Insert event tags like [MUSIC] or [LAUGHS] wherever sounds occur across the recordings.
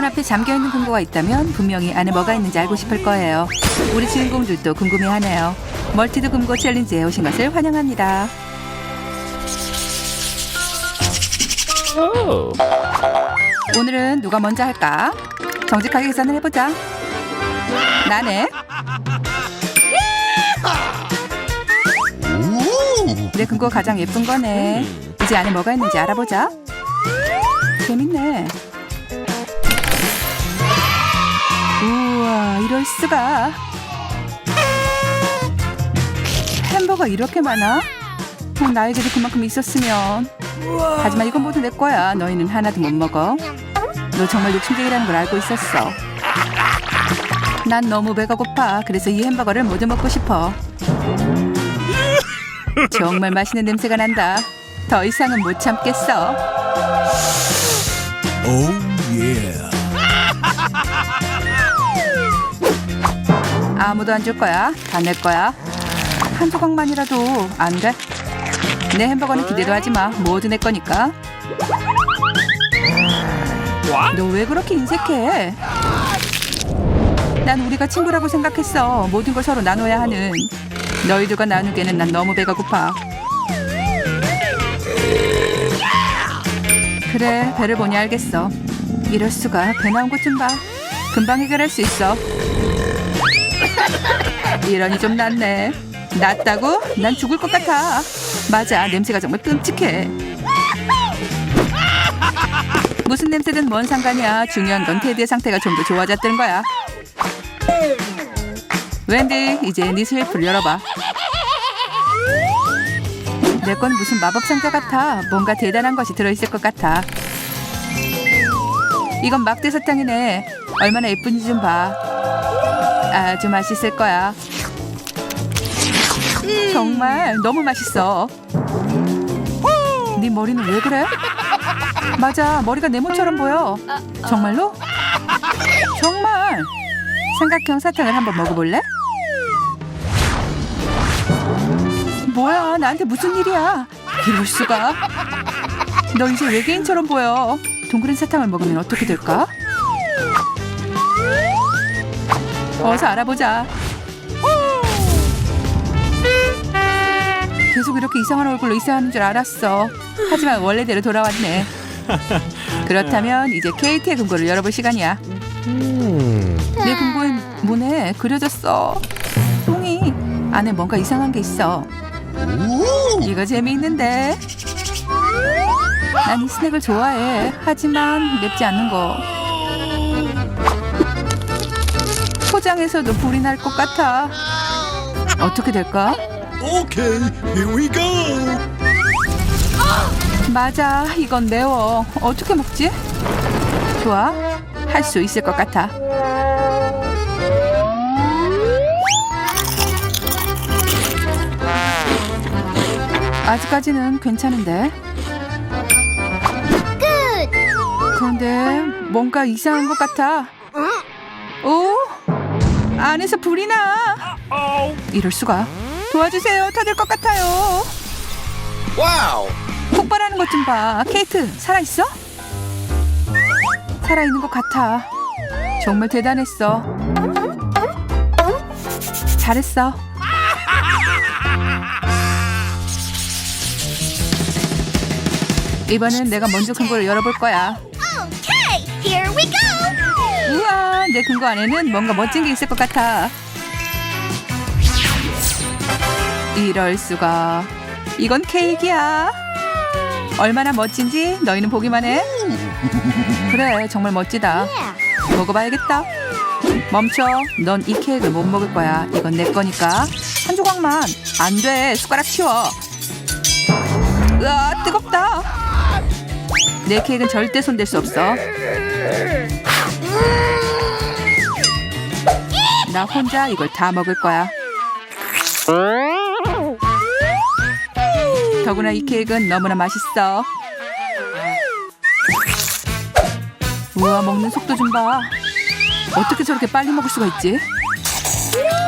여러분 앞에 잠겨있는 금고가 있다면 분명히 안에 뭐가 있는지 알고 싶을 거예요. 우리 주인공들도 궁금해하네요. 멀티드 금고 챌린지에 오신 것을 환영합니다. 오늘은 누가 먼저 할까? 정직하게 계산을 해보자. 나네. 내 금고 가장 예쁜 거네. 이제 안에 뭐가 있는지 알아보자. 재밌네. 우와, 이럴 수가. 햄버거 이렇게 많아? 어, 나에게도 그만큼 있었으면. 하지만 이건 모두 내 거야. 너희는 하나도 못 먹어. 너 정말 욕심쟁이라는 걸 알고 있었어. 난 너무 배가 고파. 그래서 이 햄버거를 모두 먹고 싶어. 정말 맛있는 냄새가 난다. 더 이상은 못 참겠어. Oh yeah. 아무도 안 줄 거야. 다 내 거야. 한 조각만이라도 안 돼? 내 햄버거는 기대도 하지 마. 모두 내 거니까. 너 왜 그렇게 인색해? 난 우리가 친구라고 생각했어. 모든 걸 서로 나눠야 하는. 너희들과 나누기에는 난 너무 배가 고파. 그래, 배를 보니 알겠어. 이럴 수가. 배 나온 것 좀 봐. 금방 해결할 수 있어. 이러니 좀 낫네. 낫다고? 난 죽을 것 같아. 맞아, 냄새가 정말 끔찍해. 무슨 냄새든 뭔 상관이야. 중요한 건 테디의 상태가 좀 더 좋아졌다는 거야. 웬디, 이제 네 슬리프를 열어봐. 내 건 무슨 마법 상자 같아. 뭔가 대단한 것이 들어있을 것 같아. 이건 막대 사탕이네. 얼마나 예쁜지 좀 봐. 아주 맛있을 거야. 정말 너무 맛있어. 네 머리는 왜 그래? 맞아, 머리가 네모처럼 보여. 정말로? 정말. 삼각형 사탕을 한번 먹어볼래? 뭐야, 나한테 무슨 일이야? 이럴 수가. 너 이제 외계인처럼 보여. 동그란 사탕을 먹으면 어떻게 될까? 어서 알아보자. 계속 이렇게 이상한 얼굴로 있어야 하는 줄 알았어. 하지만 원래대로 돌아왔네. 그렇다면 이제 KT의 금고를 열어볼 시간이야. 내 금고엔 문에 그려졌어. 똥이 안에 뭔가 이상한 게 있어. 이거 재미있는데. 난 이 스낵을 좋아해. 하지만 맵지 않는 거. 포장에서도 불이 날 것 같아. 어떻게 될까? Okay, here we go. 맞아, 이건 매워. 어떻게 먹지? 좋아, 할 수 있을 것 같아. 아직까지는 괜찮은데. 그런데 뭔가 이상한 것 같아. 오, 안에서 불이 나. 이럴 수가. 도와주세요. 터질 것 같아요. Wow. 폭발하는 것 좀 봐. 케이트, 살아 있어? 살아 있는 것 같아. 정말 대단했어. 잘했어. 이번엔 내가 먼저 금고를 열어볼 거야. Okay, here we go. 우와, 내 금고 안에는 뭔가 멋진 게 있을 것 같아. 이럴 수가. 이건 케이크야. 얼마나 멋진지 너희는 보기만 해. 그래, 정말 멋지다. 먹어봐야겠다. 멈춰. 넌 이 케이크를 못 먹을 거야. 이건 내 거니까. 한 조각만. 안 돼. 숟가락 치워. 으아, 뜨겁다. 내 케이크는 절대 손댈 수 없어. 나 혼자 이걸 다 먹을 거야. 더구나 이 케이크는 너무나 맛있어. 우와, 먹는 속도 좀 봐. 어떻게 저렇게 빨리 먹을 수가 있지?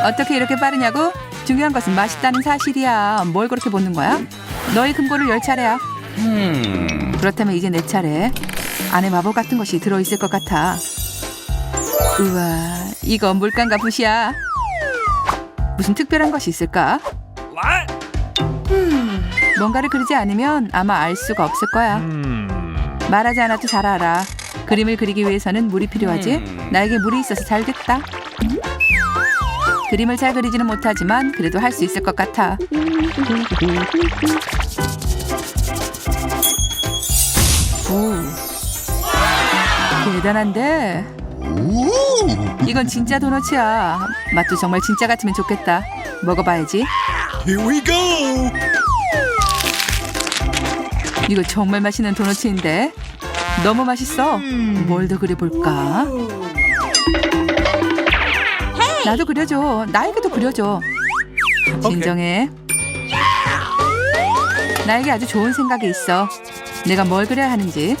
어떻게 이렇게 빠르냐고? 중요한 것은 맛있다는 사실이야. 뭘 그렇게 보는 거야? 너의 금고를 열 차례야. 그렇다면 이제 내 차례. 안에 마법 같은 것이 들어있을 것 같아. 우와, 이거 물감과 붓이야. 무슨 특별한 것이 있을까? 음, 뭔가를 그리지 않으면 아마 알 수가 없을 거야. 말하지 않아도 잘 알아. 그림을 그리기 위해서는 물이 필요하지. 나에게 물이 있어서 잘 됐다. 그림을 잘 그리지는 못하지만 그래도 할 수 있을 것 같아. 대단한데. 이건 진짜 도넛이야. 맛도 정말 진짜 같으면 좋겠다. 먹어봐야지. Here we go. 이거 정말 맛있는 도넛인데 너무 맛있어. 뭘 더 그려볼까? 나도 그려줘. 나에게도 그려줘. 진정해. 나에게 아주 좋은 생각이 있어. 내가 뭘 그려야 하는지.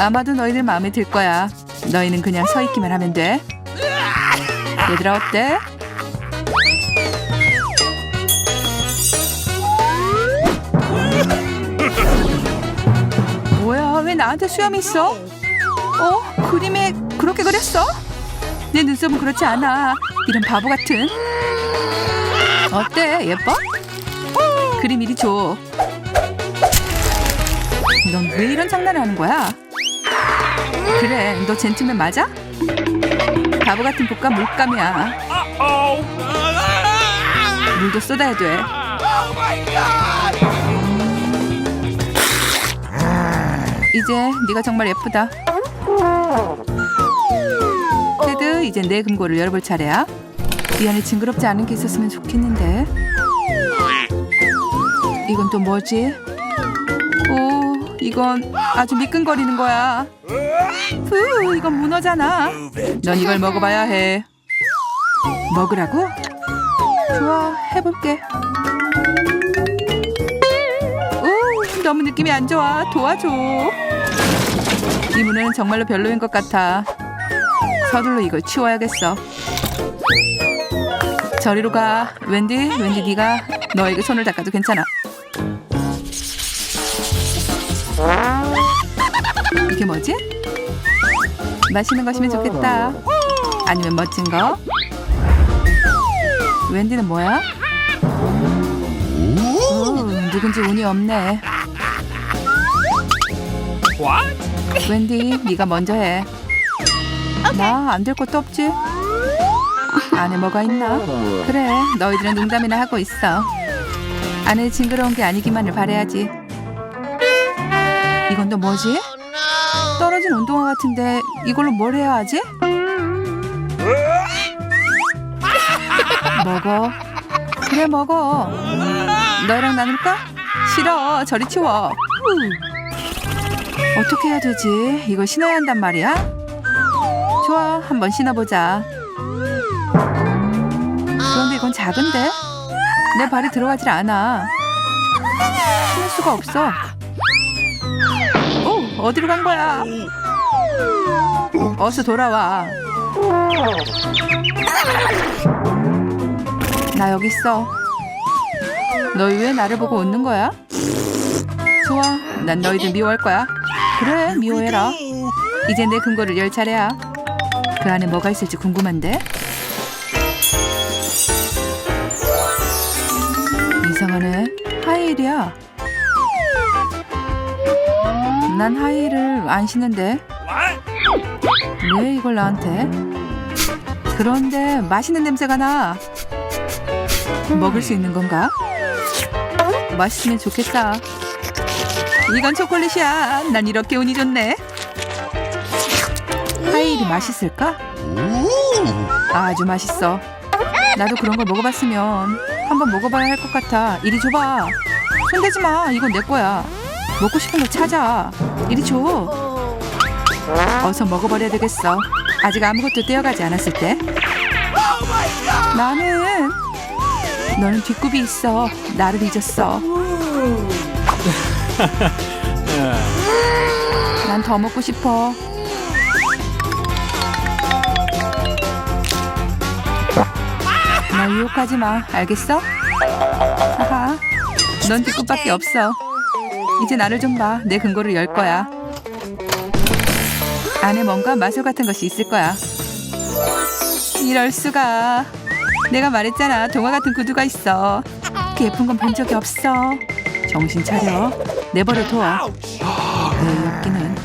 아마도 너희들 마음에 들 거야. 너희는 그냥 서 있기만 하면 돼. 얘들아 어때? 뭐야 왜 나한테 수염이 있어? 어? 그림에 그렇게 그렸어? 내 눈썹은 그렇지 않아 이런 바보 같은 어때 예뻐? 그림 이리 줘 넌 왜 이런 장난을 하는 거야? 그래 너 젠틀맨 맞아? 바보 같은 볶아 물감이야 물도 쏟아야 돼 이제 네가 정말 예쁘다. 테드, 이제 내 금고를 열어볼 차례야. 이 안에 징그럽지 않은 게 있었으면 좋겠는데. 이건 또 뭐지? 오, 이건 아주 미끈거리는 거야. 푸, 이건 문어잖아. 넌 이걸 먹어봐야 해. 먹으라고? 좋아, 해볼게. 오, 너무 느낌이 안 좋아. 도와줘. 이 문어는 정말로 별로인 것 같아. 서둘러 이걸 치워야겠어. 저리로 가. 웬디, 웬디 네가 너에게 손을 닦아도 괜찮아. 이게 뭐지? 맛있는 것이면 좋겠다. 아니면 멋진 거? 웬디는 뭐야? 오, 누군지 운이 없네. 웬디, 네가 먼저 해. 나 안 될 것도 없지. 안에 뭐가 있나? 그래, 너희들은 농담이나 하고 있어. 안에 징그러운 게 아니기만을 바래야지. 이건 또 뭐지? 떨어진 운동화 같은데 이걸로 뭘 해야 하지? 먹어. 그래 먹어. 너랑 나눌까? 싫어. 저리 치워. 어떻게 해야 되지? 이걸 신어야 한단 말이야? 좋아, 한번 신어보자. 그런데 이건 작은데? 내 발이 들어가질 않아. 신을 수가 없어. 오, 어디로 간 거야? 어서 돌아와. 나 여기 있어. 너희 왜 나를 보고 웃는 거야? 좋아, 난 너희들 미워할 거야. 그래, 미워해라. 이제 내 금고를 열 차례야. 그 안에 뭐가 있을지 궁금한데? 이상하네. 하이힐이야. 난 하이힐을 안 신는데. 왜 이걸 나한테? 그런데 맛있는 냄새가 나. 먹을 수 있는 건가? 맛있으면 좋겠다. 이건 초콜릿이야. 난 이렇게 운이 좋네. 하이힐이 맛있을까? 아주 맛있어. 나도 그런 걸 먹어봤으면 한번 먹어봐야 할 것 같아. 이리 줘봐. 손대지 마. 이건 내 거야. 먹고 싶은 거 찾아. 이리 줘. 어서 먹어버려야 되겠어. 아직 아무것도 떼어가지 않았을 때. 나는 너는 뒷굽이 있어. 나를 잊었어. 난 더 먹고 싶어. 나 유혹하지 마. 알겠어? 하하. 넌 뒷굽밖에 없어. 이제 나를 좀 봐. 내 근거를 열 거야. 안에 뭔가 마술 같은 것이 있을 거야. 이럴 수가. 내가 말했잖아. 동화 같은 구두가 있어. 그 예쁜 건 본 적이 없어. 정신 차려. 내버려 둬. 그 엽기는.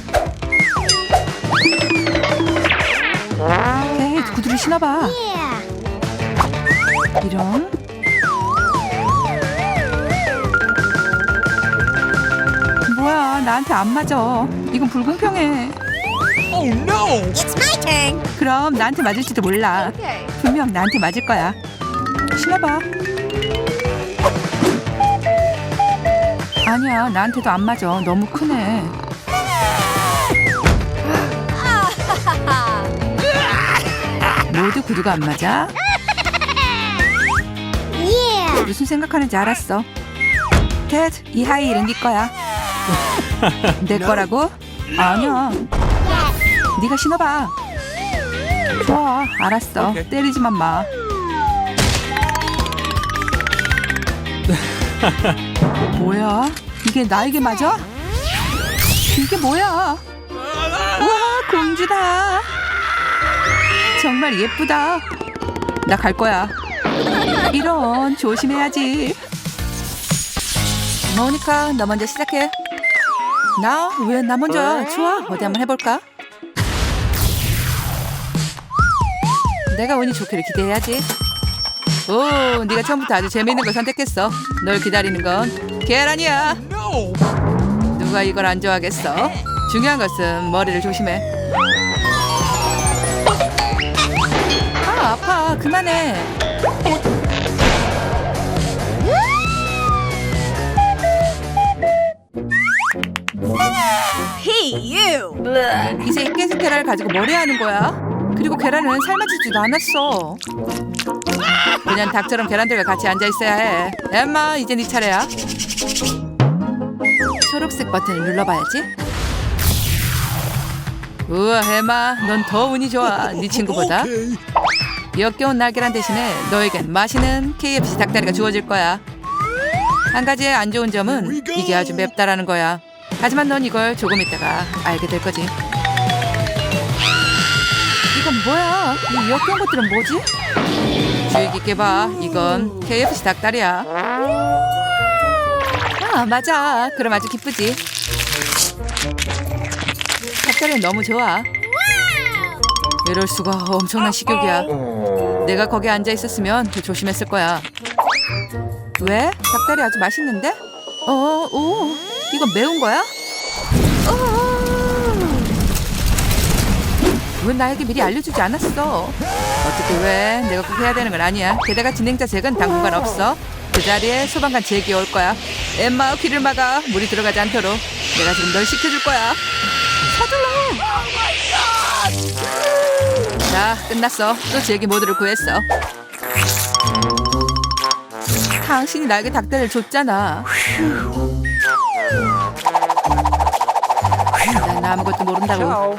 오케이, 구두를 신어봐. 이런. 뭐야, 나한테 안 맞아. 이건 불공평해. Oh no! It's my turn. 그럼 나한테 맞을지도 몰라. Okay. 분명 나한테 맞을 거야. 신어봐. 아니야, 나한테도 안 맞아. 너무 크네. 모두 구두가 안 맞아? Yeah. 무슨 생각하는지 알았어. 캣, 이 하이힐은 네 거야. 내 거라고? 아니야. 네가 신어봐. 좋아, 알았어. 오케이. 때리지만 마. 뭐야? 이게 나에게 맞아? 이게 뭐야? 우와, 공주다. 정말 예쁘다. 나 갈 거야. 이런 조심해야지. 모니카, 너 먼저 시작해. 나? 왜 나 먼저? 좋아, 어디 한번 해볼까? 내가 운이 좋기를 기대해야지. 오, 네가 처음부터 아주 재밌는 걸 선택했어. 널 기다리는 건 계란이야. 누가 이걸 안 좋아하겠어? 중요한 것은 머리를 조심해. 아, 아파. 그만해. You. 이제 이 깨진 계란을 가지고 뭘 해야 하는 거야? 그리고 계란은 삶아지지도 않았어. 그냥 닭처럼 계란들과 같이 앉아 있어야 해. 엠마, 이제 네 차례야. 초록색 버튼을 눌러봐야지. 우와, 엠마, 넌 더 운이 좋아. 네 친구보다. 역겨운 날계란 대신에 너에겐 맛있는 KFC 닭다리가 주어질 거야. 한 가지의 안 좋은 점은 이게 아주 맵다라는 거야. 하지만 넌 이걸 조금 있다가 알게 될 거지. 이건 뭐야? 이 역겨운 것들은 뭐지? 주의 깊게 봐. 이건 KFC 닭다리야. 아, 맞아. 그럼 아주 기쁘지. 닭다리는 너무 좋아. 이럴 수가 엄청난 식욕이야. 내가 거기 앉아 있었으면 더 조심했을 거야. 왜? 닭다리 아주 맛있는데? 어, 오, 이건 매운 거야? 어. 왜 나에게 미리 알려주지 않았어? 어떻게 왜? 내가 꼭 해야 되는 건 아니야. 게다가 진행자 잭은 당분간 없어. 그 자리에 소방관 잭이 올 거야. 엠마 귀를 막아. 물이 들어가지 않도록. 내가 지금 널 시켜줄 거야. 서둘러. 자, 끝났어. 또 잭이 모두를 구했어. 당신이 나에게 닭다리를 줬잖아. 난 아무것도 모른다고.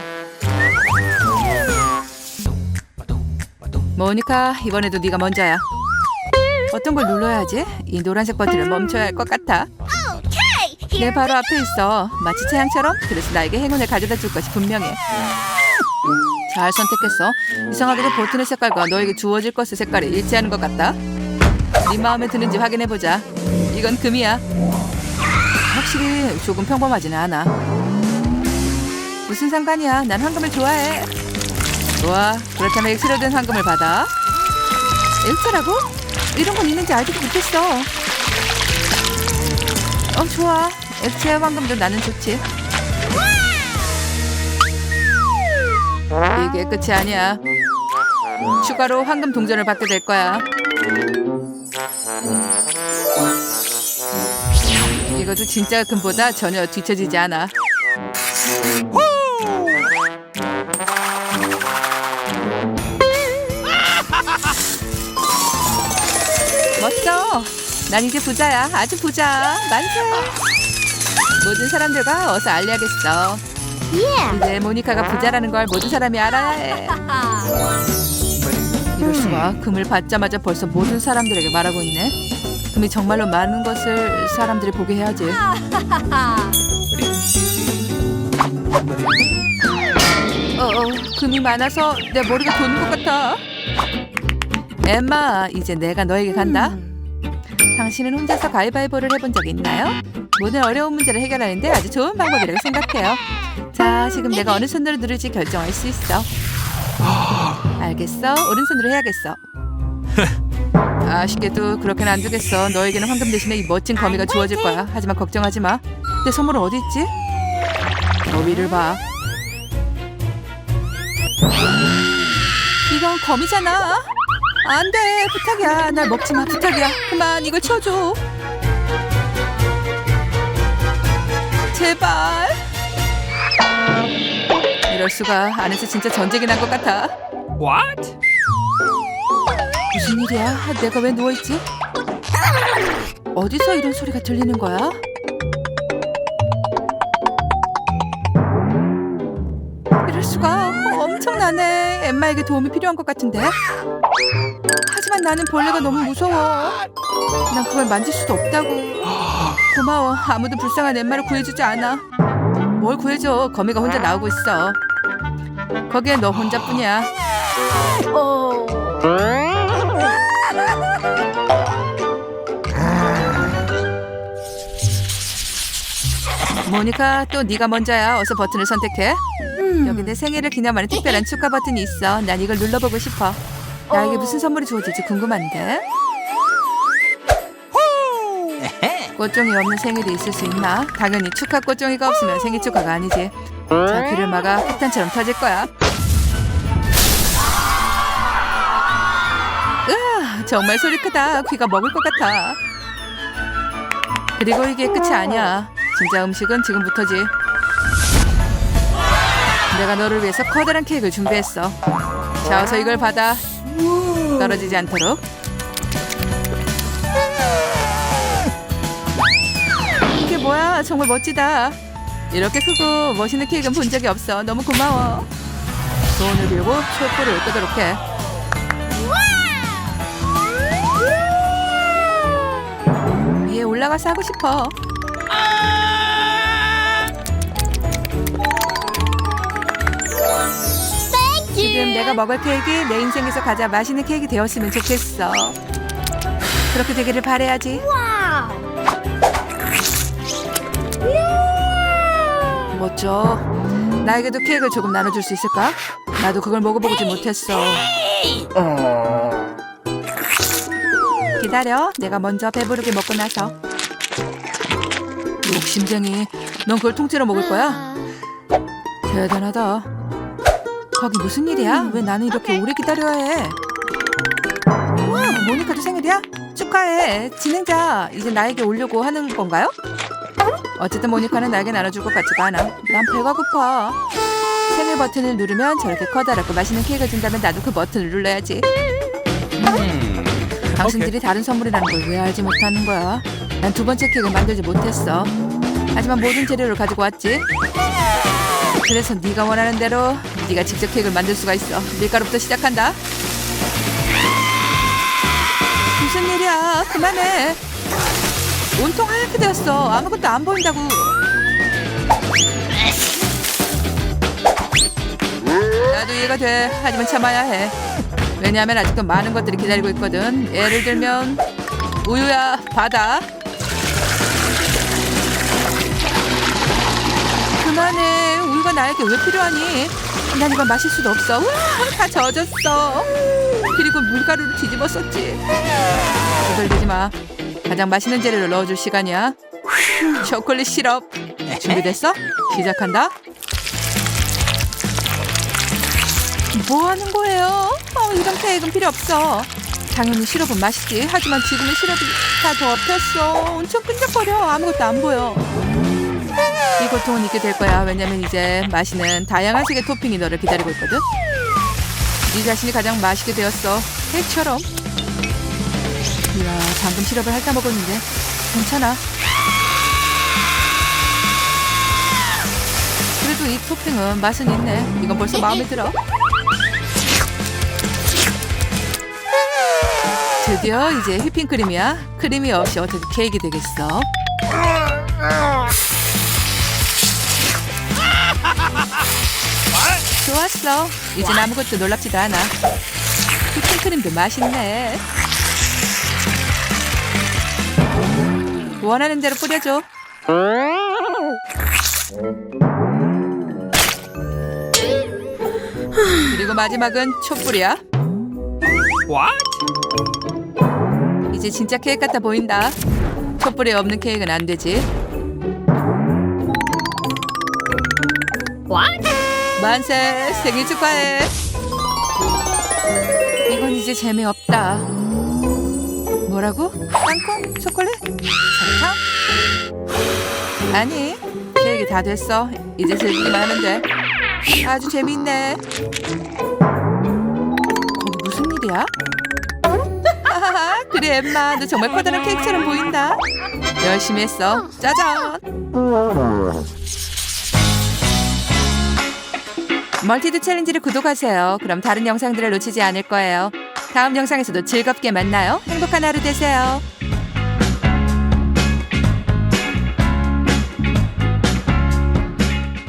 모니카, 이번에도 네가 먼저야. 어떤 걸 눌러야 하지? 이 노란색 버튼을 멈춰야 할 것 같아. 내. 바로 앞에 있어. 마치 태양처럼. 그래서 나에게 행운을 가져다 줄 것이 분명해. 잘 선택했어. 이상하게도 버튼의 색깔과 너에게 주어질 것의 색깔이 일치하는 것 같다. 네 마음에 드는지 확인해 보자. 이건 금이야. 확실히 조금 평범하지는 않아. 무슨 상관이야? 난 황금을 좋아해. 좋아. 그렇다면 엑스로 된 황금을 받아. 엑스라고? 이런 건 있는지 알지도 못했어. 어 좋아. 액체 황금도 나는 좋지. 이게 끝이 아니야. 추가로 황금 동전을 받게 될 거야. 이것도 진짜 금보다 전혀 뒤처지지 않아. 멋져. 난 이제 부자야. 아주 부자. 만세. 모든 사람들과 어서 알려야겠어. 이제 모니카가 부자라는 걸 모든 사람이 알아야 해. 이럴 수가 금을 받자마자 벌써 모든 사람들에게 말하고 있네. 금이 정말로 많은 것을 사람들이 보게 해야지. [LAUGHS] 금이 많아서 내 머리가 도는 것 같아. 엠마, 이제 내가 너에게 간다. 당신은 혼자서 가위바위보를 해본 적 있나요? 모든 어려운 문제를 해결하는데 아주 좋은 방법이라고 생각해요. 자, 지금 내가 어느 손으로 누를지 결정할 수 있어. 알겠어. 오른손으로 해야겠어. [LAUGHS] 아쉽게도 그렇게는 안 되겠어. 너에게는 황금 대신에 이 멋진 거미가 주어질 거야. 하지만 걱정하지 마. 내 선물은 어디 있지? 저 위를 봐. 이건 거미잖아. 안 돼. 부탁이야. 날 먹지 마. 부탁이야. 그만 이걸 치워줘. 제발. 이럴 수가. 안에서 진짜 전쟁이 난 것 같아. What? 무슨 일이야? 내가 왜 누워있지? 어디서 이런 소리가 들리는 거야? 이럴 수가 엄청나네. 엠마에게 도움이 필요한 것 같은데. 하지만 나는 벌레가 너무 무서워. 난 그걸 만질 수도 없다고. 고마워. 아무도 불쌍한 엠마를 구해주지 않아. 뭘 구해줘? 거미가 혼자 나오고 있어. 거기에 너 혼자뿐이야. Oh. 모니카 또 네가 먼저야. 어서 버튼을 선택해. 여기 내 생일을 기념하는 특별한 축하 버튼이 있어. 난 이걸 눌러보고 싶어. 나에게 무슨 선물이 주어질지 궁금한데. 꽃종이 없는 생일이 있을 수 있나? 당연히 축하 꽃종이가 없으면 생일 축하가 아니지. 자, 귀를 막아 폭탄처럼 터질 거야. 으아, 정말 소리 크다. 귀가 먹을 것 같아. 그리고 이게 끝이 아니야. 진짜 음식은 지금부터지. 내가 너를 위해서 커다란 케이크를 준비했어. 자, 어서 이걸 받아. 떨어지지 않도록. 이게 뭐야? 정말 멋지다. 이렇게 크고 멋있는 케이크는 본 적이 없어. 너무 고마워. 돈을 빌고 촛불을 끄도록 해. 위에 올라가서 하고 싶어. 지금 내가 먹을 케이크 내 인생에서 가장 맛있는 케이크 되었으면 좋겠어. 그렇게 되기를 바래야지. 멋져. 나에게도 케이크를 조금 나눠줄 수 있을까? 나도 그걸 먹어보지 못했어. 기다려. 내가 먼저 배부르게 먹고 나서. 욕심쟁이. 넌 그걸 통째로 먹을 거야? 대단하다. 거기 무슨 일이야? 왜 나는 이렇게 오래 기다려야 해? 와, 모니카도 생일이야? 축하해. 진행자, 이제 나에게 오려고 하는 건가요? 어쨌든 모니카는 나에게 나눠줄 것 같지가 않아. 난 배가 고파. 생일 버튼을 누르면 저렇게 커다랗고 맛있는 케이크가 준다면 나도 그 버튼을 눌러야지. 당신들이 다른 선물이라는 걸 왜 알지 못하는 거야? 난 두 번째 케이크를 만들지 못했어. 하지만 모든 재료를 가지고 왔지. 그래서 네가 원하는 대로 네가 직접 케이크를 만들 수가 있어. 밀가루부터 시작한다. 무슨 일이야? 그만해. 온통 하얗게 되었어. 아무것도 안 보인다고. 나도 이해가 돼. 하지만 참아야 해. 왜냐하면 아직도 많은 것들이 기다리고 있거든. 예를 들면 우유야, 바다. 그만해. 우유가 나에게 왜 필요하니? 난 이걸 마실 수도 없어. 다 젖었어. 그리고 물가루를 뒤집어 썼지. 거들리지 마. 가장 맛있는 재료를 넣어줄 시간이야. 초콜릿 시럽. 준비됐어? 시작한다. 뭐 하는 거예요? 어, 이런 케이크는 필요 없어. 당연히 시럽은 맛있지. 하지만 지금은 시럽이 다 덮였어. 엄청 끈적거려. 아무것도 안 보여. 이 고통은 잊게 될 거야. 왜냐면 이제 맛있는 다양한 색의 토핑이 너를 기다리고 있거든. 네 자신이 가장 맛있게 되었어. 케이크처럼. 이야, 방금 시럽을 핥아 먹었는데 괜찮아. 그래도 이 토핑은 맛은 있네. 이건 벌써 마음에 들어. 드디어 이제 휘핑크림이야. 크림이 없이 어떻게 케이크 되겠어? 좋았어. 이젠 아무것도 놀랍지도 않아. 휘핑크림도 맛있네. 원하는 대로 뿌려줘. 그리고 마지막은 촛불이야. What? 이제 진짜 케이크 같아 보인다. 촛불이 없는 케이크는 안 되지. What? 만세 생일 축하해. 이건 이제 재미없다. 뭐라고? 땅콩? 초콜릿? 사탕? 아니 케이크 다 됐어. 이제 즐기기만 하면 돼. 아주 재밌네. 거기 무슨 일이야? 하하하, [LAUGHS] 그래 엠마 너 정말 커다란 케이크처럼 보인다. 열심히 했어. 짜잔. 멀티드 챌린지를 구독하세요. 그럼 다른 영상들을 놓치지 않을 거예요. 다음 영상에서도 즐겁게 만나요. 행복한 하루 되세요.